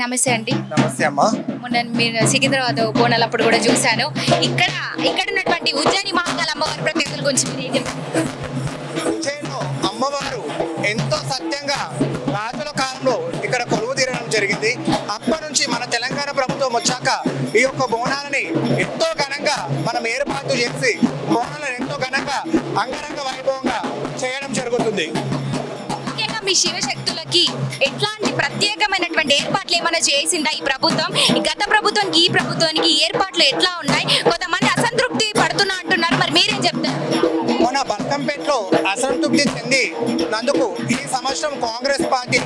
నమస్తే అండి. నమస్తే అమ్మా. మొన్న మీరు సికింద్రాబాద్ బోనాలు అప్పుడు కూడా చూశాను. ఇక్కడ ఇక్కడ ఉన్నటువంటి ఉజ్జయిని మహాకాళ అమ్మవారి ప్రత్యేకతల గురించి మీరు ఏం చెప్తారు? ఉజ్జయిన్లో అమ్మవారు ఎంతో సత్యంగా రాజుల కాలంలో ఇక్కడ కొలువు తీరడం జరిగింది. అప్పటి నుంచి మన తెలంగాణ ప్రభుత్వం వచ్చాక ఈ యొక్క బోనాలని ఎంతో ఘనంగా మనం ఏర్పాటు చేసి బోనాలను ఎంతో ఘనంగా అంగరంగ వైభవంగా చేయడం జరుగుతుంది. మీ శివశక్తులకి ఎట్లాంటి ప్రత్యేకమైనటువంటి ఏర్పాట్లు ఏమైనా చేసిందా ఈ ప్రభుత్వం? గత ప్రభుత్వానికి ఈ ప్రభుత్వానికి ఏర్పాట్లు ఎట్లా ఉన్నాయి? కొంతమంది అసంతృప్తి పడుతున్నా అంటున్నారు. మరి మీరేం చెప్తారు? మన బల్కంపేటలో అసంతృప్తి చెంది నందుకు ఈ సంవత్సరం కాంగ్రెస్ పార్టీ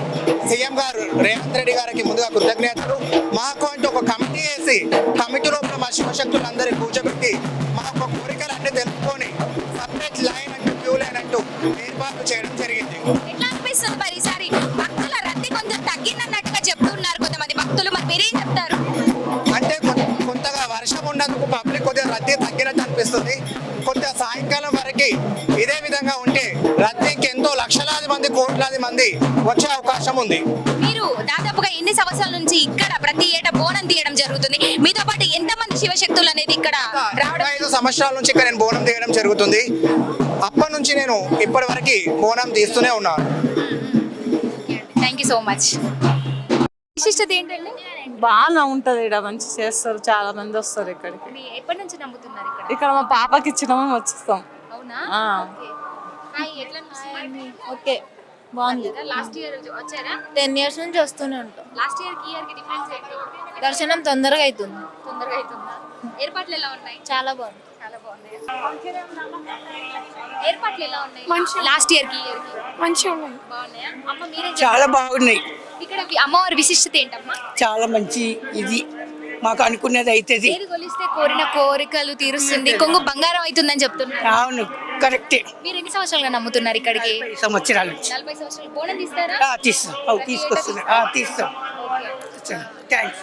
సీఎం గారు రేవంత్ రెడ్డి గారికి ముందుగా కృతజ్ఞతలు. మాకు అంటే ఒక కమిటీ వేసి కమిటీ లోపల మా శివశక్తులందరి కూర్చోబెట్టి మా యొక్క కోరికలన్నీ తెలుపుకొని సపరేట్ లైన్ అంటూ క్యూ లైన్ అంటూ ఏర్పాట్లు చేయడం జరిగింది. వరకు ఇదే విధంగా ఉంటే రద్దీకి ఎంతో లక్షలాది మంది కోట్లాది మంది వచ్చే అవకాశం ఉంది. మీరు దాదాపుగా ఎన్ని సంవత్సరాల నుంచి ఇక్కడ ప్రతి ఏటా బోనం తీయడం జరుగుతుంది? మీతో పాటు ఎంతమంది శివశక్తులు అనేది ఇక్కడ రావడం? ఐదు సంవత్సరాల నుంచి ఇక్కడ నేను బోనం తీయడం జరుగుతుంది. అప్పటి నుంచి నేను ఇప్పటి వరకు బోనం తీస్తూనే ఉన్నాను. థ్యాంక్ యూ సో మచ్ విశిష్టత ఏంటండి? బాగా ఉంటది ఇక్కడ మంచి చేస్తారు చాలా మంది వస్తారు ఇక్కడికి. ఎప్పటి నుంచి నమ్ముతున్నారు ఇక్కడ? ఇక్కడ మా పాపకి ఇచ్చినాము వచ్చేస్తాం. ఓకే. బాగుంది. లాస్ట్ ఇయర్ వచ్చారా? టెన్ ఇయర్స్ నుంచి వస్తూనే ఉంటాం. లాస్ట్ ఇయర్కి ఇయర్కి డిఫరెన్స్ ఏంటి? దర్శనం తొందరగా అవుతుంది తొందరగా అవుతుందా ఏర్పాట్లు ఎలా ఉన్నాయి? చాలా బాగుంది. చాలా బాగున్నాయి? ఏర్పాట్లు ఎలా ఉన్నాయి? లాస్ట్ ఇయర్కి ఇయర్కి. మంచిగా ఉన్నాయి. బాగున్నాయా? అమ్మ మీరే చాలా బాగున్నాయి. ఇక్కడ అమ్మవారి విశిష్టత ఏంటమ్మా? చాలా మంచి ఇది. మాకు అనుకున్నది అవుతుంది ఏది కొలిస్తే కోరిన కోరికలు తీరుస్తుంది. కొంగు బంగారం అవుతుందని చెప్తున్నారు. అవును. కరెక్టే. మీరు ఎన్ని సంవత్సరాలుగా నమ్ముతున్నారు ఇక్కడికి? ఈ సంవత్సరాల నుంచి. నలభై సంవత్సరాలు. బోనం తీస్తారా? ఆ, తీస్తాం. అవు తీసుకొస్తున్నా. ఆ, తీస్తాం. థ్యాంక్స్.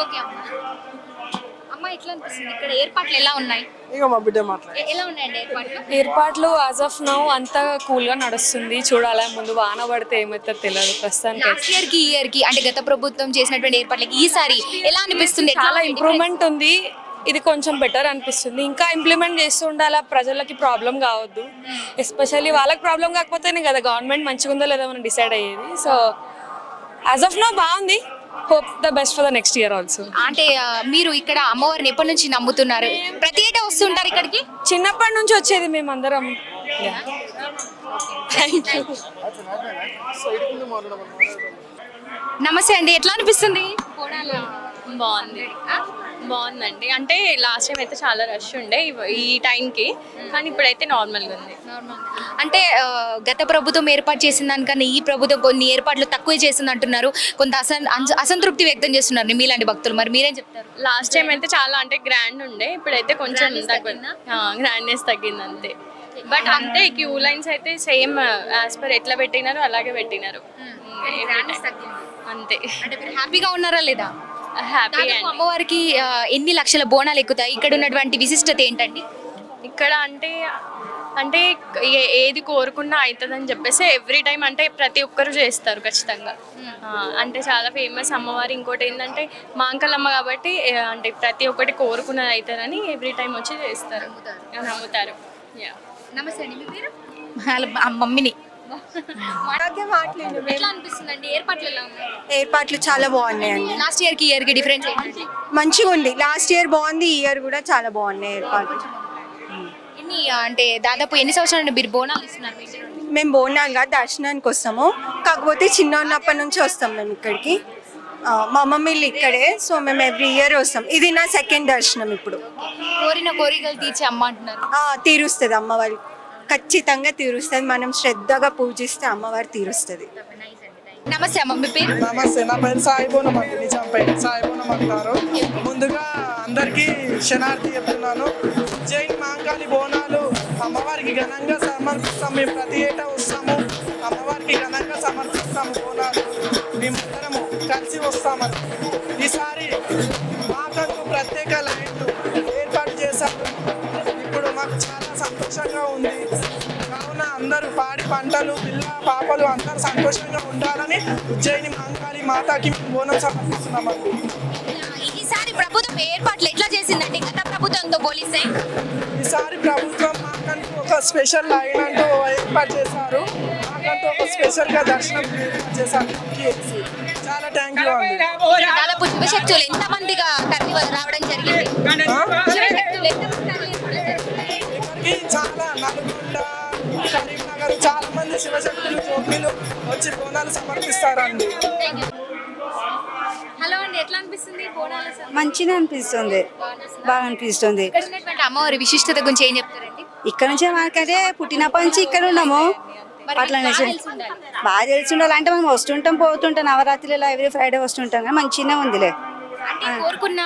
ఓకే అమ్మ. అమ్మ ఎట్లా అనిపిస్తుంది? ఇక్కడ ఏర్పాట్లు ఎలా ఉన్నాయి? ఇక మా బిడ్డ మాట్లాడు. ఎ- ఎలా ఉన్నాయండి ఏర్పాట్లు? ఏర్పాట్లు యాజ్ ఆఫ్ నౌ అంతా కూల్గా నడుస్తుంది. చూడాలి ముందు వాన పడితే ఏమైతే తెలియదు ప్రస్తుతానికి లాస్ట్ ఇయర్కి ఇయర్కి అంటే గత ప్రభుత్వం చేసినటువంటి ఏర్పాట్లకి ఈసారి ఎలా అనిపిస్తుంది? ఎట్లా చాలా ఉంది? ఇంప్రూవ్మెంట్ ఉంది. ఇది కొంచెం బెటర్ అనిపిస్తుంది. ఇంకా ఇంప్లిమెంట్ చేస్తూ ఉండాలా ప్రజలకి ప్రాబ్లం కావద్దు. ఎస్పెషల్లీ వాళ్ళకి ప్రాబ్లం కాకపోతేనే కదా గవర్నమెంట్ మంచిగా ఉందో లేదో మనం డిసైడ్ అయ్యేది. సో యాజ్ ఆఫ్ నో బాగుంది. Hope the best for the next year also అంటే మీరు ఇక్కడ అమ్మవారిని ఎప్పటి నుంచి నమ్ముతున్నారు? ప్రతి ఏటా వస్తుంటారు ఇక్కడికి? చిన్నప్పటి నుంచి వచ్చేది మేమందరం. థ్యాంక్ యూ నమస్తే అండి. ఎట్లా అనిపిస్తుంది? బాగుంది. బాగుందండి. అంటే లాస్ట్ టైం అయితే చాలా రష్ ఉండే ఈ టైంకి కానీ ఇప్పుడైతే నార్మల్గా ఉంది. అంటే గత ప్రభుత్వం ఏర్పాటు చేసిన దానికన్నా ఈ ప్రభుత్వం కొన్ని ఏర్పాట్లు తక్కువ చేసింది అంటున్నారు. కొంత అసంతృప్తి వ్యక్తం చేస్తున్నారు మీలాంటి భక్తులు. మరి మీరేం చెప్తారు? లాస్ట్ టైం అయితే చాలా అంటే గ్రాండ్ ఉండే. ఇప్పుడైతే కొంచెం గ్రాండ్నెస్ తగ్గింది? అంతే. బట్ అంతే క్యూ లైన్స్ అయితే సేమ్ యాజ్ పర్ ఎట్లా పెట్టినారో అలాగే పెట్టినారు. అంతే. అంటే హ్యాపీగా ఉన్నారా లేదా? హ్యాపీ దాదాపు అమ్మవారికి ఆ, ఎన్ని లక్షల బోనాలు ఎక్కుతాయి? ఇక్కడ ఉన్నటువంటి విశిష్టత ఏంటండి? ఇక్కడ అంటే అంటే ఏ- ఏది కోరుకున్నా అవుతుందని చెప్పేసి ఎవ్రీ టైం అంటే ప్రతి ఒక్కరు చేస్తారు ఖచ్చితంగా. ఆ, అంటే చాలా ఫేమస్ అమ్మవారి. ఇంకోటి ఏంటంటే మాంకలమ్మ కాబట్టి ఏ, అంటే ప్రతి ఒక్కటి కోరుకున్నది అవుతారని ఎవ్రీ టైం వచ్చి చేస్తారు. నమ్ముతారు. యా నమస్తే అండి మీ పేరు? మమ్మీని. ఎట్లా అనిపిస్తుందండి? ఏర్పాట్లు ఎలా ఉన్నాయి? ఏర్పాట్లు చాలా బాగున్నాయండి లాస్ట్ ఇయర్కి ఇయర్కి డిఫరెన్స్ ఏంటండి మంచిగా ఉంది. లాస్ట్ ఇయర్ బాగుంది ఈ ఇయర్ కూడా చాలా బాగున్నాయి ఏర్పాట్లు. ఎన్ని అంటే దాదాపు ఎన్ని సంవత్సరాలు మీరు బోనాలు ఇస్తున్నారు మీ ఇంటి నుండి? మేము బోనాలుగా దర్శనానికి వస్తాము. కాకపోతే చిన్న ఉన్నప్పటి నుంచి వస్తాం మేము ఇక్కడికి. ఆ, మా మమ్మీ ఇల్లు ఇక్కడే సో మేము ఎవ్రీ ఇయర్ వస్తాం. ఇది నా సెకండ్ దర్శనం ఇప్పుడు. కోరిన కోరికలు తీర్చి అమ్మ అంటున్నారు. ఆ, తీరుస్తుంది అమ్మవారి ఖచ్చితంగా తీరుస్తుంది. మనం శ్రద్ధగా పూజిస్తే అమ్మవారు తీరుస్తుంది. నమస్తే అమ్మ మీ పేరు? నమస్తే నా పేరు సాయిబోనం అండి నిజాంపేట సాయిబోనం అంటారు ముందుగా అందరికీ శనార్థి చెప్తున్నాను. జైన్ మాంకాళి బోనాలు. అమ్మవారికి ఘనంగా సమర్పిస్తాం. మేము ప్రతి ఏటా వస్తాము. అమ్మవారికి ఘనంగా సమర్పిస్తాము బోనాలు. మేమందరము కలిసి వస్తామని. ఈసారి మాకంటూ ప్రత్యేక లైట్లు చాలా సంతోషంగా ఉంది. కావున అందరూ పాడి పంటలు పిల్ల పాపలు అందరూ సంతోషంగా ఉండాలని ఉజ్జయిని మహంకాళి మాతాకి బోనం సమర్పిస్తున్నామండి ఈసారి ప్రభుత్వం ఏర్పాట్లు ఎట్లా చేసిందండి? గత ప్రభుత్వంతో పోలిస్తే? ఈసారి ప్రభుత్వం మాకంటూ ఒక స్పెషల్ లైన్ అంటూ ఏర్పాటు చేశారు. మాకంటూ ఒక స్పెషల్గా దర్శనం ఏర్పాటు చేశారు. చాలా థ్యాంక్ యూ అండి. దాదాపు శివశక్తులు ఎంత మందిగా తరలి రావడం జరిగింది చాలా నల్గొండ కరీంనగర్ చాలా మంది శివశక్తులు జోగులు వచ్చి బోనాలు సమర్పిస్తారండి. హలో అండి ఎట్లా అనిపిస్తుంది బోనాల? మంచిగా అనిపిస్తుంది. బాగా అనిపిస్తుంది. ఇక్కడ ఉన్నటువంటి అమ్మవారి విశిష్టత గురించి ఏం చెప్తారండి? ఇక్కడ నుంచే మనకదే పుట్టినప్పటి నుంచి ఇక్కడ ఉన్నాము. అట్లా అనేసి. బాగా తెలిసి ఉండాలి. అంటే మనం వస్తుంటాం పోతుంటాం. నవరాత్రిలో ఎవ్రీ ఫ్రైడే వస్తుంటాం. కానీ మంచిగానే ఉందిలే. అంటే కోరుకున్న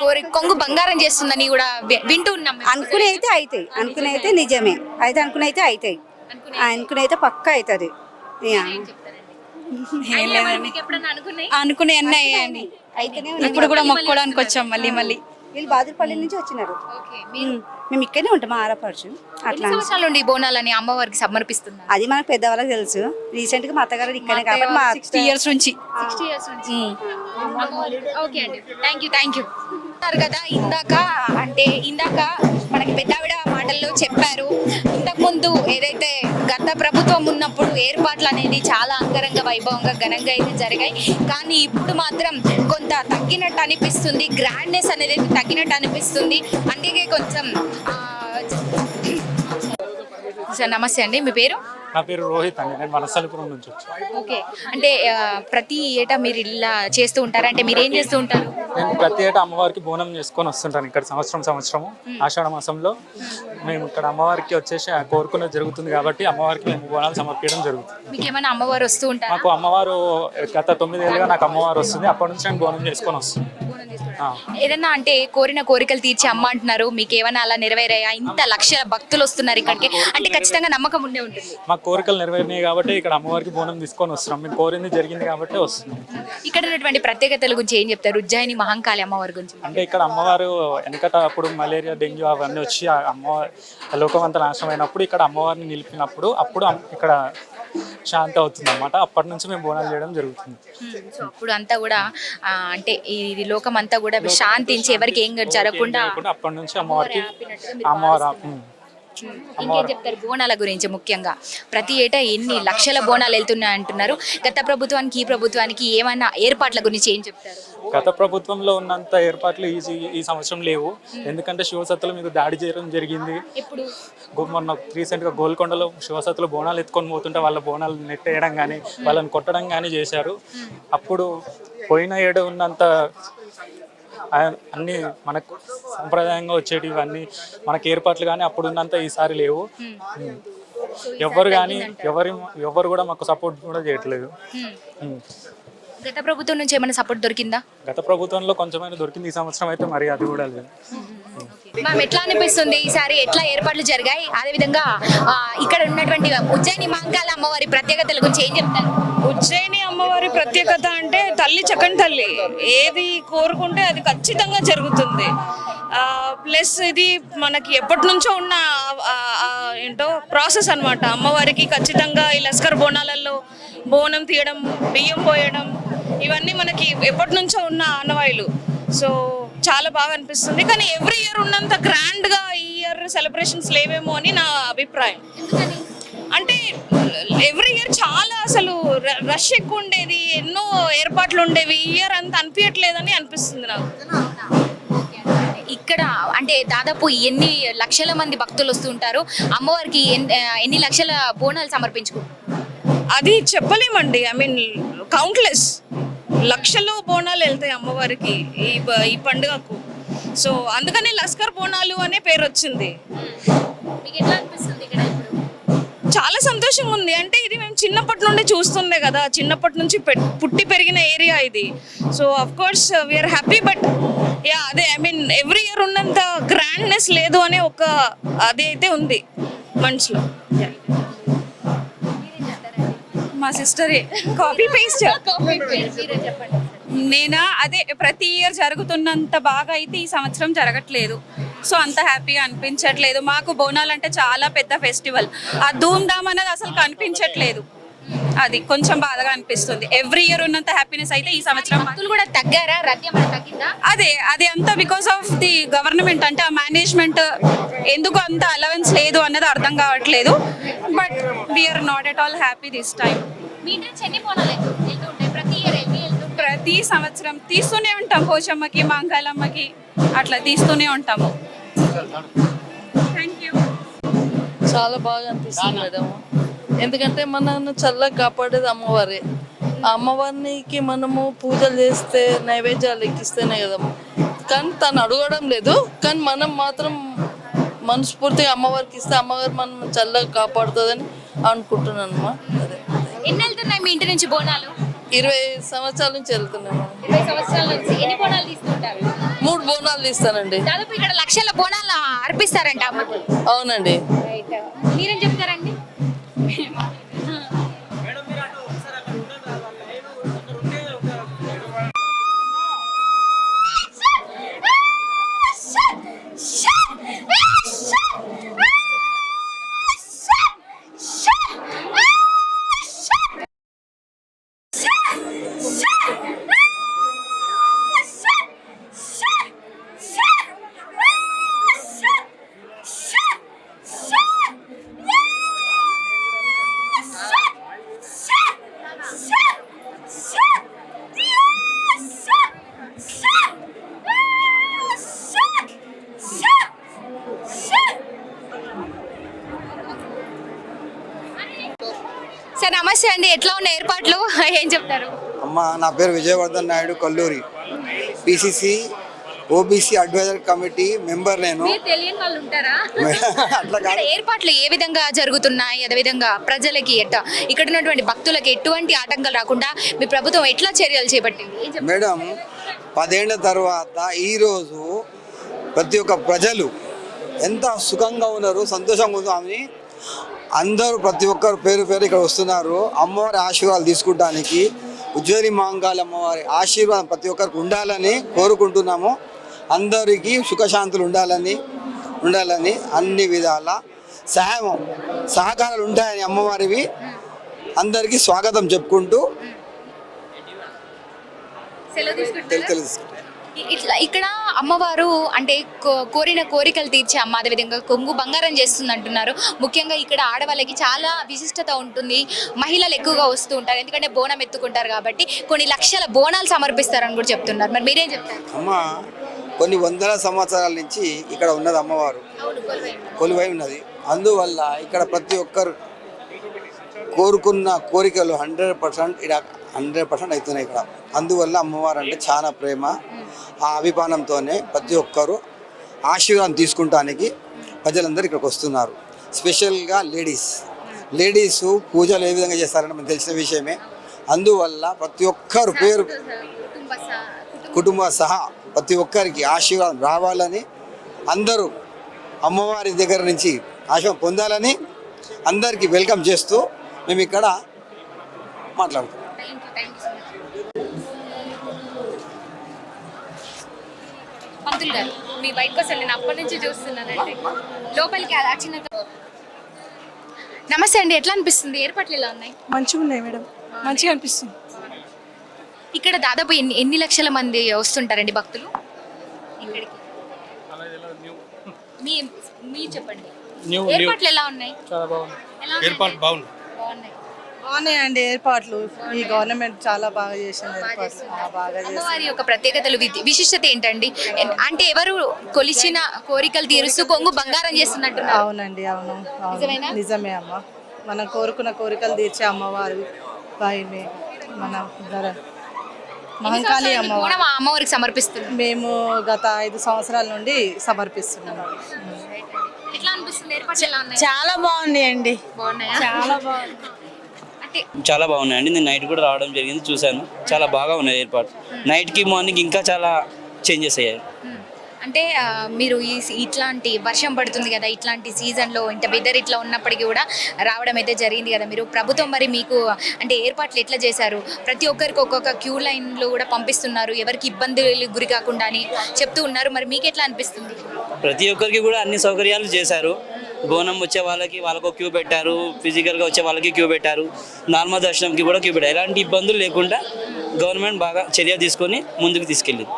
కోరి కొంగు బంగారం చేస్తుందని కూడా వింటూ ఉన్నాం. అనుకునే అయితే అవుతాయి అనుకునే అయితే నిజమే. అయితే అనుకునే అయితే అవుతాయి అనుకునే అయితే పక్క అవుతుంది అనుకునే అన్నీ అయ్యాయండి అయితేనే ఇప్పుడు కూడా మొక్కోడానికి వచ్చాం మళ్ళీ మళ్ళీ. వీళ్ళు బాదుపల్లి నుంచి వచ్చినారు. మేము ఇక్కడనే ఉంటాం ఆరపరచు అట్లా సంవత్సరాల ఈ బోనాలని అమ్మవారికి సమర్పిస్తున్నారు అది మనకు పెద్దవాళ్ళకి తెలుసు. రీసెంట్గా మా అత్తగారు ఇక్కడే కాబట్టి మా సిక్స్టీ ఇయర్స్ నుంచి. సిక్స్టీ ఇయర్స్ నుంచి. ఓకే అండి. థ్యాంక్ యూ థ్యాంక్ యూ కదా ఇందాక అంటే ఇందాక మనకి పెద్దావిడ మాటల్లో చెప్పారు. ముందు ఏదైతే గత ప్రభుత్వం ఉన్నప్పుడు ఏర్పాట్లు అనేది చాలా అంగరంగ వైభవంగా ఘనంగా అయితే జరిగాయి. కానీ ఇప్పుడు మాత్రం కొంత తగ్గినట్టు అనిపిస్తుంది. గ్రాండ్నెస్ అనేది తగ్గినట్టు అనిపిస్తుంది. అందుకే కొంచెం సార్ నమస్తే అండి. మీ పేరు? నా పేరు రోహిత్ అండి. నేను వనస్థలిపురం నుంచి వచ్చాను ఓకే. అంటే ఆ, ప్రతి ఏటా మీరు ఇలా చేస్తూ ఉంటారు? అంటే మీరు ఏం చేస్తూ ఉంటారు? నేను ప్రతి ఏటా అమ్మవారికి బోనం చేసుకొని వస్తుంటాను ఇక్కడ సంవత్సరం సంవత్సరము. ఆషాఢ మాసంలో మేము ఇక్కడ అమ్మవారికి వచ్చేసి కోరుకునేది జరుగుతుంది కాబట్టి అమ్మవారికి మేము బోనాలు సమర్పించడం జరుగుతుంది. మీకు ఏమైనా అమ్మవారు వస్తూ ఉంటారా? మాకు అమ్మవారు గత తొమ్మిదేళ్ళుగా నాకు అమ్మవారు వస్తుంది. అప్పటి నుంచి నేను బోనం చేసుకొని వస్తుంది ఆ. ఏదన్నా అంటే కోరిన కోరికలు తీర్చి అమ్మ అంటున్నారు. మీకు ఏమైనా అలా నెరవేరాయా? ఇంత లక్షల భక్తులు వస్తున్నారు ఇక్కడికి. అంటే ఖచ్చితంగా నమ్మకం ఉండే ఉంటుంది. మా కోరికలు నెరవేరినాయి కాబట్టి ఇక్కడ అమ్మవారికి బోనం తీసుకొని వస్తున్నాం. మేము కోరింది జరిగింది కాబట్టి వస్తున్నాం. ఇక్కడ ఉన్నటువంటి ప్రత్యేకతల గురించి ఏం చెప్తారు? ఉజ్జయిని మహంకాళి అమ్మవారి గురించి. అంటే ఇక్కడ అమ్మవారు వెనకట అప్పుడు మలేరియా డెంగ్యూ అవన్నీ వచ్చి ఆ అమ్మవారి లోకమంతా నాశనం అయినప్పుడు ఇక్కడ అమ్మవారిని నిలిపినప్పుడు అప్పుడు ఇక్కడ శాంతి అవుతుంది అనమాట అప్పటి నుంచి మేము బోనాలు చేయడం జరుగుతుంది. సో అప్పుడు అంతా కూడా ఆ, అంటే ఈ లోకం అంతా కూడా శాంతించి ఎవరికి ఏం జరగకుండా అప్పటి నుంచి అమ్మవారికి అమ్మవారు. ఇంకేం చెప్తారు? బోనాల గురించి ముఖ్యంగా. ప్రతి ఏటా ఎన్ని లక్షల బోనాలు వెళ్తున్నాయి అంటున్నారు. గత ప్రభుత్వానికి ఈ ప్రభుత్వానికి ఏమైనా ఏర్పాట్ల గురించి ఏం చెప్తారు? గత ప్రభుత్వంలో ఉన్నంత ఏర్పాట్లు ఈ ఈ సంవత్సరం లేవు. ఎందుకంటే శివసత్తుల మీద దాడి చేయడం జరిగింది. ఇప్పుడు మొన్న రీసెంట్గా గోల్కొండలో శివసత్తులు బోనాలు ఎత్తుకొని పోతుంటే వాళ్ళ బోనాలు నెట్టేయడం కానీ వాళ్ళని కొట్టడం కానీ చేశారు. అప్పుడు పోయిన ఏడు ఉన్నంత అన్ని మనకు సంప్రదాయంగా వచ్చేటివి అన్నీ మనకి ఏర్పాట్లు కానీ అప్పుడు ఉన్నంత ఈసారి లేవు. ఉమ్. ఎవరు కానీ ఎవరి ఎవరు కూడా మాకు సపోర్ట్ కూడా చేయట్లేదు. ఉమ్. గత ప్రభుత్వం నుంచి ఏమైనా సపోర్ట్ దొరికిందా? గత ప్రభుత్వంలో కొంచెమైనా దొరికింది. ఈ సంవత్సరం అయితే మరి అది కూడా లేదు. మ్యామ్ ఎట్లా అనిపిస్తుంది? ఈసారి ఎట్లా ఏర్పాట్లు జరిగాయి? అదేవిధంగా ఆ, ఇక్కడ ఉన్నటువంటి ఉజ్జయిని మహంకాళ అమ్మవారి ప్రత్యేకతల గురించి ఏం చెప్తారు? ఉజ్జయిని అమ్మవారి ప్రత్యేకత అంటే తల్లి చక్కని తల్లి. ఏది కోరుకుంటే అది ఖచ్చితంగా జరుగుతుంది. ప్లస్ ఇది మనకి ఎప్పటి నుంచో ఉన్న ఏంటో ప్రాసెస్ అన్నమాట. అమ్మవారికి ఖచ్చితంగా ఈ లస్కర్ బోనాలలో బోనం తీయడం బియ్యం పోయడం ఇవన్నీ మనకి ఎప్పటి నుంచో ఉన్న ఆనవాయిలు. సో చాలా బాగా అనిపిస్తుంది. కానీ ఎవ్రీ ఇయర్ ఉన్నంత గ్రాండ్గా ఈ ఇయర్ సెలబ్రేషన్స్ లేవేమో అని నా అభిప్రాయం. అంటే ఎవ్రీ ఇయర్ చాలా అసలు రష్ ఎక్కువ ఉండేది ఎన్నో ఏర్పాట్లు ఉండేవి. ఈ ఇయర్ అంత అనిపించట్లేదని అనిపిస్తుంది నాకు. ఇక్కడ అంటే దాదాపు ఎన్ని లక్షల మంది భక్తులు వస్తుంటారు అమ్మవారికి ఎన్ని లక్షల బోనాలు సమర్పించుకుంటారు అది చెప్పలేమండి. ఐ మీన్ కౌంట్లెస్ లక్షల్లో బోనాలు వెళ్తాయి అమ్మవారికి ఈ ప- ఈ పండుగకు. సో అందుకనే లస్కర్ బోనాలు అనే పేరు వచ్చింది. చాలా సంతోషంగా ఉంది అంటే ఇది మేము చిన్నప్పటి నుండి చూస్తుండే కదా. చిన్నప్పటి నుంచి పుట్టి పెరిగిన ఏరియా ఇది. So of course we are happy but yeah అదే ఐ మీన్ ఎవ్రీ ఇయర్ ఉన్నంత గ్రాండ్నెస్ లేదు అనే ఒక అది అయితే ఉంది. మనసులో. మా సిస్టరే. కాపీ పేస్ట్ నేనా? అదే ప్రతి ఇయర్ జరుగుతున్నంత బాగా అయితే ఈ సంవత్సరం జరగట్లేదు. సో అంత హ్యాపీగా అనిపించట్లేదు. మాకు బోనాలు అంటే చాలా పెద్ద ఫెస్టివల్. ఆ ధూమ్ ధామ్ అనేది అసలు కనిపించట్లేదు. అది కొంచెం బాధగా అనిపిస్తుంది. ఎవ్రీ ఇయర్ ఉన్నంత హ్యాపీనెస్ అయితే ఈ సంవత్సరం భక్తులు కూడా తగ్గారా? రద్దీ తగ్గిందా? అదే అది అంతా బికాస్ ఆఫ్ ది గవర్నమెంట్ అంటే ఆ మేనేజ్మెంట్ ఎందుకు అంత అలవెన్స్ లేదు అన్నది అర్థం కావట్లేదు. But we are not at all happy this time ప్రతి సంవత్సరం తీస్తూనే ఉంటాం. పోచమ్మకి మాంకాలమ్మకి అట్లా తీస్తూనే ఉంటాము. థ్యాంక్ యూ చాలా బాగా అనిపిస్తుంది ఎందుకంటే మనల్ని చల్లగా కాపాడేది అమ్మవారే. ఆ అమ్మవారికి మనము పూజలు చేస్తే నైవేద్యాలు ఎక్కిస్తేనే కదా కానీ తను అడగడం లేదు. కానీ మనం మాత్రం మనస్ఫూర్తిగా అమ్మవారికి ఇస్తే అమ్మవారు మనం చల్లగా కాపాడుతుందని అనుకుంటున్నాను అమ్మా అదే. ఎన్ని వెళ్తున్నాయి మీ ఇంటి నుంచి బోనాలు? ఇరవై సంవత్సరాల నుంచి వెళ్తున్నాము ఇరవై సంవత్సరాల నుంచి. ఎన్ని బోనాలు తీసుకుంటారు? మూడు బోనాలు తీస్తానండి. దాదాపు ఇక్కడ లక్షల బోనాలు అర్పిస్తారంట అమ్మకి. అవునండి. మీరేం చెప్తారండి? సార్ అమ్మ నా పేరు Vijayavardhan Naidu Kalluri. PCC OBC advisor committee member నేను. తెలియని వాళ్ళు ఉంటారా? అట్లా ఇక్కడ కాదు ఏర్పాట్లు ఏ విధంగా జరుగుతున్నాయి? అదే విధంగా ప్రజలకి ఎట్ట ఇక్కడ ఉన్నటువంటి భక్తులకి ఎటువంటి ఆటంకాలు రాకుండా మీ ప్రభుత్వం ఎట్లా చర్యలు చేపట్టింది? మేడం పదేళ్ళ తర్వాత ఈరోజు ప్రతి ఒక్క ప్రజలు ఎంత సుఖంగా ఉన్నారు సంతోషంగా ఉందో అని అందరూ ప్రతి ఒక్కరు పేరు పేరు ఇక్కడ వస్తున్నారు. అమ్మవారి ఆశీర్వాదాలు తీసుకుంటానికి ఉజ్వలి మాంగాల అమ్మవారి ఆశీర్వాదం ప్రతి ఒక్కరికి ఉండాలని కోరుకుంటున్నాము. అందరికీ సుఖశాంతులు ఉండాలని ఉండాలని అన్ని విధాల సహాయం సహకారాలు ఉంటాయని అమ్మవారివి అందరికీ స్వాగతం చెప్పుకుంటూ తెలుసు. ఇట్లా ఇక్కడ అమ్మవారు అంటే కోరిన కోరికలు తీర్చే అమ్మ అదేవిధంగా కొంగు బంగారం చేస్తుంది అంటున్నారు ముఖ్యంగా ఇక్కడ ఆడవాళ్ళకి చాలా విశిష్టత ఉంటుంది. మహిళలు ఎక్కువగా వస్తూ ఉంటారు. ఎందుకంటే బోనం ఎత్తుకుంటారు కాబట్టి కొన్ని లక్షల బోనాలు సమర్పిస్తారని కూడా చెప్తున్నారు. మరి మీరేం చెప్తారు? అమ్మ కొన్ని వందల సంవత్సరాల నుంచి ఇక్కడ ఉన్నది అమ్మవారు. కొలువై కొలువై ఉన్నది. అందువల్ల ఇక్కడ ప్రతి ఒక్కరు కోరుకున్న కోరికలు హండ్రెడ్ పర్సెంట్ ఇక్కడ హండ్రెడ్ పర్సెంట్ అవుతున్నాయి ఇక్కడ. అందువల్ల అమ్మవారు అంటే చాలా ప్రేమ. ఆ అభిమానంతోనే ప్రతి ఒక్కరు ఆశీర్వాదం తీసుకుంటానికి ప్రజలందరూ ఇక్కడికి వస్తున్నారు. స్పెషల్గా లేడీస్. లేడీస్ పూజలు ఏ విధంగా చేస్తారని మనకు తెలిసిన విషయమే. అందువల్ల ప్రతి ఒక్కరు పేరు కుటుంబ కుటుంబ సహా ప్రతి ఒక్కరికి ఆశీర్వాదం రావాలని అందరూ అమ్మవారి దగ్గర నుంచి ఆశీర్వాదం పొందాలని అందరికీ వెల్కమ్ చేస్తూ మేము ఇక్కడ మాట్లాడుతున్నాం. పంతులు గారు మీ బయటకు వస్తే నేను అప్పటి నుంచి చూస్తున్నానండి. లోపలికి అలా చిన్న నమస్తే అండి ఎట్లా అనిపిస్తుంది? ఏర్పాట్లు ఎలా ఉన్నాయి? మంచిగా ఉన్నాయి మేడం. మంచిగా అనిపిస్తుంది. ఇక్కడ దాదాపు ఎన్ని ఎన్ని లక్షల మంది వస్తుంటారండి భక్తులు? ఇక్కడికి. మీ మీ చెప్పండి. న్యూ ఏర్పాట్లు ఎలా ఉన్నాయి? చాలా బాగుంది ఎలా ఉన్నాయి? ఏర్పాటు బాగుంది బాగున్నాయి. బాగున్నాయండి ఏర్పాట్లు. ఈ గవర్నమెంట్ చాలా బాగా చేసింది ఏర్పాట్లు. ఆ, బాగా చేసింది. అమ్మవారి యొక్క ప్రత్యేకతలు విశిష్టత ఏంటండి? అంటే ఎవరు కొలిచిన కోరికలు తీరుస్తూ కొంగు బంగారం చేస్తున్నట్టున్నారు. అవునండి అవును నిజమేనా? అవును నిజమే అమ్మ. మనం కోరుకున్న కోరికలు తీర్చే అమ్మవారు బాయిమే మన ధర- మహంకాళి అమ్మవారు. ఆ అమ్మవారికి సమర్పిస్తున్నారు? మేము గత ఐదు సంవత్సరాల నుండి సమర్పిస్తున్నాము ఎట్లా అనిపిస్తుంది? ఏర్పాట్లు ఎలా ఉన్నాయి? చాలా బాగున్నాయండి. బాగున్నాయా? చాలా బాగుంది అంటే చాలా బాగున్నాయండి. నేను నైట్ కూడా రావడం జరిగింది చూశాను. చాలా బాగా ఉన్నాయి ఏర్పాటు నైట్కి మార్నింగ్ ఇంకా చాలా చేంజెస్ అయ్యాయి. అంటే మీరు ఈ ఇట్లాంటి వర్షం పడుతుంది కదా ఇట్లాంటి సీజన్లో ఇంత వెదర్ ఇట్లా ఉన్నప్పటికీ కూడా రావడం అయితే జరిగింది కదా మీరు. ప్రభుత్వం మరి మీకు అంటే ఏర్పాట్లు ఎట్లా చేశారు? ప్రతి ఒక్కరికి ఒక్కొక్క క్యూ లైన్లో కూడా పంపిస్తున్నారు. ఎవరికి ఇబ్బందులు గురి కాకుండా అని చెప్తూ ఉన్నారు. మరి మీకు ఎట్లా అనిపిస్తుంది? ప్రతి ఒక్కరికి కూడా అన్ని సౌకర్యాలు చేశారు. బోనం వచ్చే వాళ్ళకి వాళ్ళకు క్యూ పెట్టారు ఫిజికల్గా వచ్చే వాళ్ళకి క్యూ పెట్టారు నార్మల్ దర్శనంకి కూడా క్యూ పెట్టారు. ఎలాంటి ఇబ్బందులు లేకుండా గవర్నమెంట్ బాగా చర్య తీసుకొని ముందుకు తీసుకెళ్ళింది.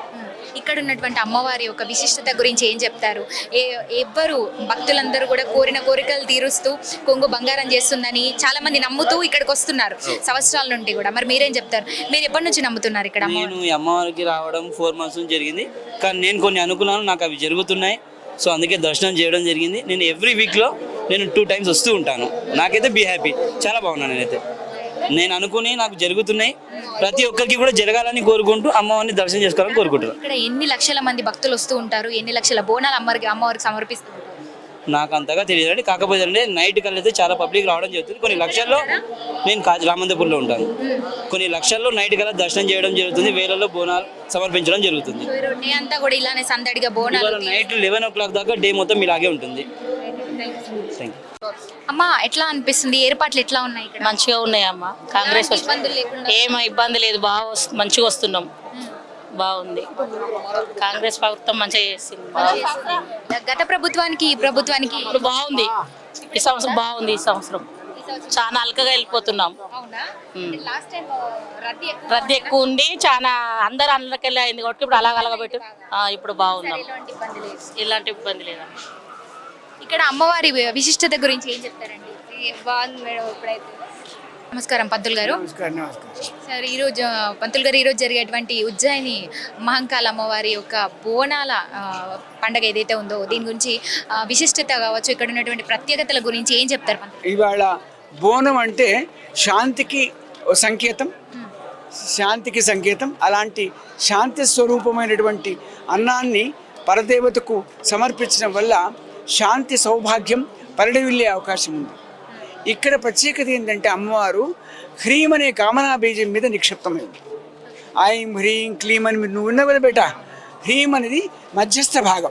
ఇక్కడ ఉన్నటువంటి అమ్మవారి యొక్క విశిష్టత గురించి ఏం చెప్తారు? ఏ ఎవ్వరు భక్తులందరూ కూడా కోరిన కోరికలు తీరుస్తూ కొంగు బంగారం చేస్తుందని చాలా మంది నమ్ముతూ ఇక్కడికి వస్తున్నారు సంవత్సరాల నుండి కూడా. మరి మీరేం చెప్తారు? మీరు ఎప్పటి నుంచి నమ్ముతున్నారు ఇక్కడ? నేను అమ్మవారికి రావడం ఫోర్ మంత్స్ నుంచి జరిగింది. కానీ నేను కొన్ని అనుకున్నాను నాకు అవి జరుగుతున్నాయి. సో అందుకే దర్శనం చేయడం జరిగింది. నేను ఎవ్రీ వీక్లో నేను టూ టైమ్స్ వస్తూ ఉంటాను. నాకైతే బీ హ్యాపీ. చాలా బాగున్నాను నేనైతే. నేను అనుకుని నాకు జరుగుతున్నాయి. ప్రతి ఒక్కరికి కూడా జరగాలని కోరుకుంటూ అమ్మవారిని దర్శనం చేసుకోవాలని కోరుకుంటున్నాను. ఇక్కడ ఎన్ని లక్షల మంది భక్తులు వస్తూ ఉంటారు? ఎన్ని లక్షల బోనాలు అమ్మవారికి అమ్మవారికి సమర్పిస్తారు? నాకు అంతగా తెలియదండి. కాకపోతే అంటే నైట్ కల్లా అయితే చాలా పబ్లిక్ రావడం జరుగుతుంది. కొన్ని లక్షల్లో నేను కా రామంతపూర్లో ఉంటాను. కొన్ని లక్షల్లో నైట్ కల్లా దర్శనం చేయడం జరుగుతుంది. వేలలో బోనాలు సమర్పించడం జరుగుతుంది. అంతా కూడా ఇలానే సందడిగా బోనాలు ఇవాళ నైట్ లెవెన్ ఓ క్లాక్ దాకా డే మొత్తం ఇలాగే ఉంటుంది. థ్యాంక్ అమ్మా ఎట్లా అనిపిస్తుంది? ఏర్పాట్లు ఎట్లా ఉన్నాయి ఇక్కడ? మంచిగా ఉన్నాయమ్మా. కాంగ్రెస్ ఎలాంటి ఇబ్బందులు లేకుండా? ఏం ఇబ్బంది లేదు. బాగా మంచిగా వస్తున్నాం. బాగుంది. కాంగ్రెస్ ప్రభుత్వం మంచిగా చేసింది. గత ప్రభుత్వానికి ఈ ప్రభుత్వానికి ఇప్పుడు బాగుంది. ఈ సంవత్సరం బాగుంది ఈ సంవత్సరం. చాలా అల్కగా వెళ్ళిపోతున్నాం. రద్దీ ఎక్కువ ఉంది? చాలా అందరు అందరికెళ్ళి అయింది కాబట్టి ఇప్పుడు అలాగ అలాగ పెట్టు ఇప్పుడు బాగున్నాం. ఎలాంటి ఇబ్బంది లేదు. ఇక్కడ అమ్మవారి విశిష్టత గురించి ఏం చెప్తారండి? బాగుంది మేడం ఇప్పుడైతే. నమస్కారం పంతులు గారు. నమస్కారం నమస్కారం. సార్ ఈరోజు పంతులు గారు ఈరోజు జరిగేటువంటి ఉజ్జయిని మహంకాళ అమ్మవారి యొక్క బోనాల పండగ ఏదైతే ఉందో దీని గురించి విశిష్టత కావచ్చు ఇక్కడ ఉన్నటువంటి ప్రత్యేకతల గురించి ఏం చెప్తారు పంతులు? ఇవాళ బోనం అంటే శాంతికి సంకేతం శాంతికి సంకేతం. అలాంటి శాంతి స్వరూపమైనటువంటి అన్నాన్ని పరదేవతకు సమర్పించడం వల్ల శాంతి సౌభాగ్యం పరిడవిల్లే అవకాశం ఉంది. ఇక్కడ ప్రత్యేకత ఏంటంటే అమ్మవారు హ్రీం అనే కామనా బీజం మీద నిక్షిప్తమైంది ఐం హ్రీం క్లీం అని నువ్వు ఉన్నావు కదా బేట? హ్రీం అనేది మధ్యస్థ భాగం.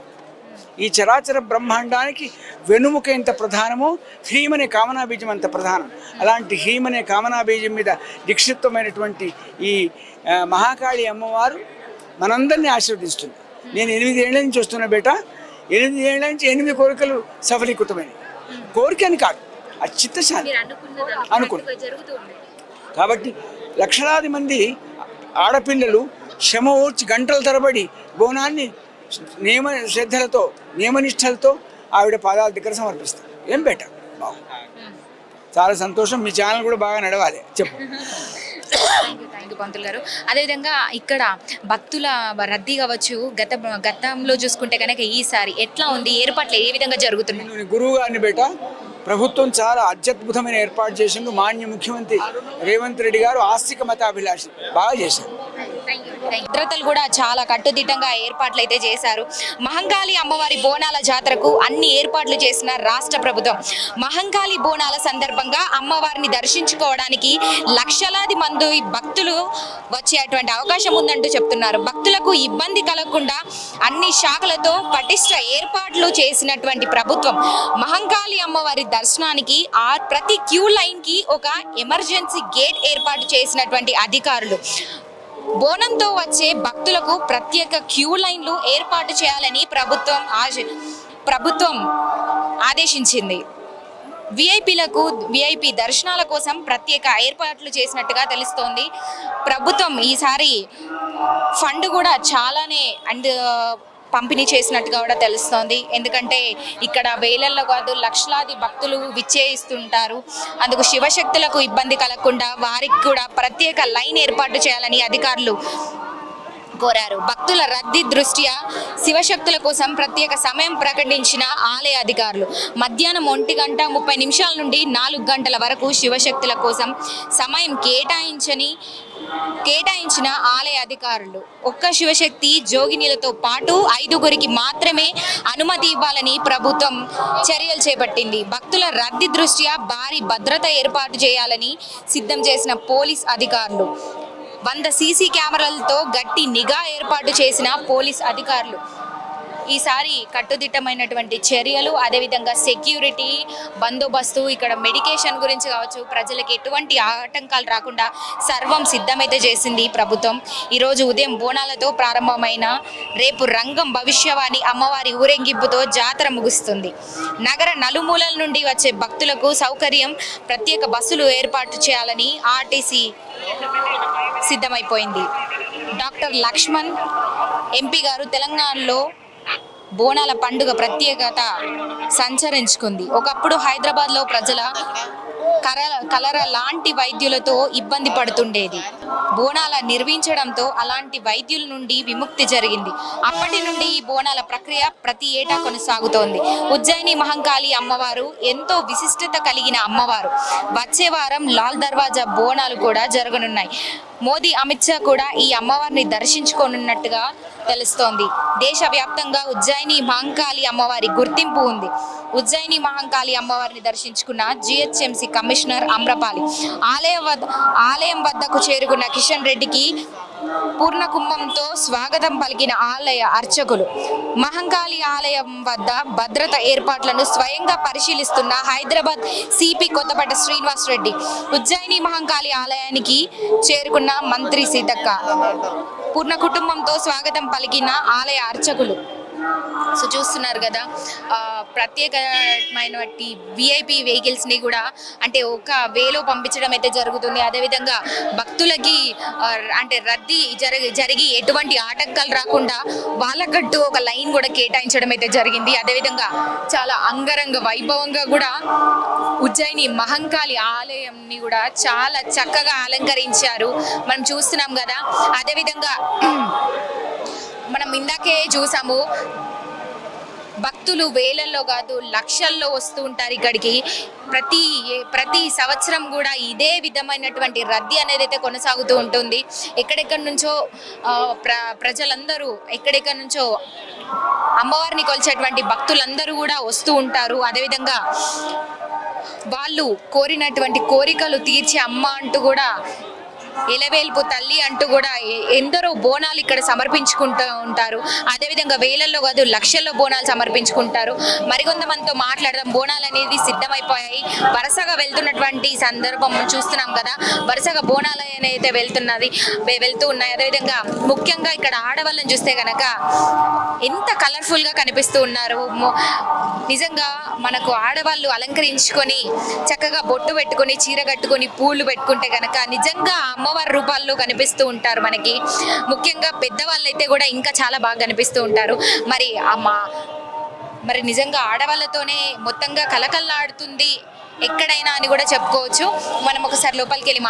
ఈ చరాచర బ్రహ్మాండానికి వెనుముక ఎంత ప్రధానమో హ్రీం అనే కామనా బీజం అంత ప్రధానం. అలాంటి హ్రీం అనే కామనా బీజం మీద నిక్షిప్తమైనటువంటి ఈ మహాకాళి అమ్మవారు మనందరినీ ఆశీర్వదిస్తుంది. నేను ఎనిమిది నుంచి వస్తున్నా బేట. ఎనిమిది ఏళ్ళ నుంచి ఎనిమిది కోరికలు సఫలీకృతమైనవి. కోరిక అని కాదు. అది చిత్తశాంతి మీరు అనుకున్నది అనుకున్నా. కాబట్టి లక్షలాది మంది ఆడపిల్లలు శ్రమ ఓర్చి గంటల తరబడి బోనాన్ని నియమ శ్రద్ధలతో నియమనిష్టలతో ఆవిడ పాదాల దగ్గర సమర్పిస్తారు. ఏం బెటర్? బాగు. చాలా సంతోషం. మీ ఛానల్ కూడా బాగా నడవాలి. చెప్పు. థ్యాంక్ యూ పంతులు గారు. అదేవిధంగా ఇక్కడ భక్తుల రద్దీ కావచ్చు గత గతంలో చూసుకుంటే కనుక ఈసారి ఎట్లా ఉంది? ఏర్పాట్లు ఏ విధంగా జరుగుతున్నాయి? నేను గురువు గారిని బేట. ప్రభుత్వం చాలా అత్యద్భుతమైన ఏర్పాటు చేసిండు. మాన్య ముఖ్యమంత్రి రేవంత్ రెడ్డి గారు ఆస్తిక మతాభిలాషి బాగా చేశారు. భద్రతలు కూడా చాలా కట్టుదిట్టంగా ఏర్పాట్లు అయితే చేశారు. మహంకాళి అమ్మవారి బోనాల జాతరకు అన్ని ఏర్పాట్లు చేసిన రాష్ట్ర ప్రభుత్వం. మహంకాళి బోనాల సందర్భంగా అమ్మవారిని దర్శించుకోవడానికి లక్షలాది మంది భక్తులు వచ్చేటువంటి అవకాశం ఉందంటూ చెప్తున్నారు. భక్తులకు ఇబ్బంది కలగకుండా అన్ని శాఖలతో పటిష్ట ఏర్పాట్లు చేసినటువంటి ప్రభుత్వం మహంకాళి అమ్మవారి దర్శనానికి ఆ ప్రతి క్యూ లైన్కి ఒక ఎమర్జెన్సీ గేట్ ఏర్పాటు చేసినటువంటి అధికారులు. బోనంతో వచ్చే భక్తులకు ప్రత్యేక క్యూ లైన్లు ఏర్పాటు చేయాలని ప్రభుత్వం ఆశ ప్రభుత్వం ఆదేశించింది. విఐపీలకు విఐపి దర్శనాల కోసం ప్రత్యేక ఏర్పాట్లు చేసినట్టుగా తెలుస్తోంది. ప్రభుత్వం ఈసారి ఫండ్ కూడా చాలానే అండ్ పంపిణీ చేసినట్టుగా కూడా తెలుస్తోంది. ఎందుకంటే ఇక్కడ వేలల్లో కాదు లక్షలాది భక్తులు విచ్చేయిస్తుంటారు. అందుకు శివశక్తులకు ఇబ్బంది కలగకుండా వారికి కూడా ప్రత్యేక లైన్ ఏర్పాటు చేయాలని అధికారులు కోరారు. భక్తుల రద్దీ దృష్ట్యా శివశక్తుల కోసం ప్రత్యేక సమయం ప్రకటించిన ఆలయ అధికారులు. మధ్యాహ్నం ఒంటి గంట ముప్పై నిమిషాల నుండి నాలుగు గంటల వరకు శివశక్తుల కోసం సమయం కేటాయించని కేటాయించిన ఆలయ అధికారులు. ఒక్క శివశక్తి జోగినీలతో పాటు ఐదుగురికి మాత్రమే అనుమతి ఇవ్వాలని ప్రభుత్వం చర్యలు చేపట్టింది. భక్తుల రద్దీ దృష్ట్యా భారీ భద్రత ఏర్పాటు చేయాలని సిద్ధం చేసిన పోలీస్ అధికారులు. వంద సీసీ కెమెరాలతో గట్టి నిఘా ఏర్పాటు చేసిన పోలీస్ అధికారులు. ఈసారి కట్టుదిట్టమైనటువంటి చర్యలు అదేవిధంగా సెక్యూరిటీ బందోబస్తు ఇక్కడ మెడికేషన్ గురించి కావచ్చు ప్రజలకు ఎటువంటి ఆటంకాలు రాకుండా సర్వం సిద్ధమైతే చేసింది ఈ ప్రభుత్వం. ఈరోజు ఉదయం బోనాలతో ప్రారంభమైన రేపు రంగం భవిష్యవాణి అమ్మవారి ఊరేగింపుతో జాతర ముగుస్తుంది. నగర నలుమూలల నుండి వచ్చే భక్తులకు సౌకర్యం ప్రత్యేక బస్సులు ఏర్పాటు చేయాలని ఆర్టీసీ సిద్ధమైపోయింది. డాక్టర్ లక్ష్మణ్ ఎంపీ గారు తెలంగాణలో బోనాల పండుగ ప్రత్యేకత సంచరించుకుంది. ఒకప్పుడు హైదరాబాద్లో ప్రజల కర కలర లాంటి వైద్యులతో ఇబ్బంది పడుతుండేది. బోనాల నిర్మించడంతో అలాంటి వైద్యుల నుండి విముక్తి జరిగింది. అప్పటి నుండి ఈ బోనాల ప్రక్రియ ప్రతి ఏటా కొనసాగుతోంది. ఉజ్జయిని మహంకాళి అమ్మవారు ఎంతో విశిష్టత కలిగిన అమ్మవారు. వచ్చే వారం లాల్ దర్వాజా బోనాలు కూడా జరగనున్నాయి. మోదీ అమిత్ షా కూడా ఈ అమ్మవారిని దర్శించుకోనున్నట్టుగా తెలుస్తోంది. దేశవ్యాప్తంగా ఉజ్జయిని మహంకాళి అమ్మవారి గుర్తింపు ఉంది. ఉజ్జయిని మహంకాళి అమ్మవారిని దర్శించుకున్న జిహెచ్ఎంసి కమిషనర్ అమ్రపాలి. ఆలయం వద్ద ఆలయం వద్దకు చేరుకున్న కిషన్ రెడ్డికి పూర్ణ కుంభంతో స్వాగతం పలికిన ఆలయ అర్చకులు. మహంకాళి ఆలయం వద్ద భద్రత ఏర్పాట్లను స్వయంగా పరిశీలిస్తున్న హైదరాబాద్ సిపి కొత్తపేట శ్రీనివాస్ రెడ్డి. ఉజ్జయిని మహంకాళి ఆలయానికి చేరుకున్న మంత్రి సీతక్క. పూర్ణ కుటుంబంతో స్వాగతం పలికిన ఆలయ అర్చకులు. సో చూస్తున్నారు కదా ప్రత్యేకమైనటువంటి విఐపి వెహికల్స్ని కూడా అంటే ఒక వేలో పంపించడం అయితే జరుగుతుంది. అదేవిధంగా భక్తులకి అంటే రద్దీ జరిగి జరిగి ఎటువంటి ఆటంకాలు రాకుండా వాళ్ళకట్టు ఒక లైన్ కూడా కేటాయించడం అయితే జరిగింది. అదేవిధంగా చాలా అంగరంగ వైభవంగా కూడా ఉజ్జయిని మహంకాళి ఆలయంని కూడా చాలా చక్కగా అలంకరించారు. మనం చూస్తున్నాం కదా అదేవిధంగా మనం ఇందాకే చూసాము భక్తులు వేలల్లో కాదు లక్షల్లో వస్తూ ఉంటారు ఇక్కడికి. ప్రతి ప్రతి సంవత్సరం కూడా ఇదే విధమైనటువంటి రద్దీ అనేది అయితే కొనసాగుతూ ఉంటుంది. ఎక్కడెక్కడి నుంచో ప్ర ప్రజలందరూ ఎక్కడెక్కడి నుంచో అమ్మవారిని కొలిచేటువంటి భక్తులందరూ కూడా వస్తూ ఉంటారు. అదేవిధంగా వాళ్ళు కోరినటువంటి కోరికలు తీర్చే అమ్మ అంటూ కూడా ఎలవేల్పు తల్లి అంటూ కూడా ఎందరో బోనాలు ఇక్కడ సమర్పించుకుంటూ ఉంటారు. అదేవిధంగా వేలల్లో కాదు లక్షల్లో బోనాలు సమర్పించుకుంటారు. మరికొంతమందితో మాట్లాడదాం. బోనాలు అనేది సిద్ధమైపోయాయి. వరుసగా వెళ్తున్నటువంటి సందర్భం చూస్తున్నాం కదా. వరుసగా బోనాలు అయితే వెళ్తున్నది వెళ్తూ ఉన్నాయి. అదేవిధంగా ముఖ్యంగా ఇక్కడ ఆడవాళ్ళని చూస్తే కనుక ఎంత కలర్ఫుల్గా కనిపిస్తూ ఉన్నారు. నిజంగా మనకు ఆడవాళ్ళు అలంకరించుకొని చక్కగా బొట్టు పెట్టుకొని చీర కట్టుకొని పూలు పెట్టుకుంటే కనుక నిజంగా అమ్మవారి రూపాల్లో కనిపిస్తూ ఉంటారు మనకి. ముఖ్యంగా పెద్దవాళ్ళు అయితే కూడా ఇంకా చాలా బాగా కనిపిస్తూ ఉంటారు. మరి అమ్మ మరి నిజంగా ఆడవాళ్ళతోనే మొత్తంగా కలకల్లాడుతుంది ఎక్కడైనా అని కూడా చెప్పుకోవచ్చు. మనం ఒకసారి లోపలికి వెళ్ళి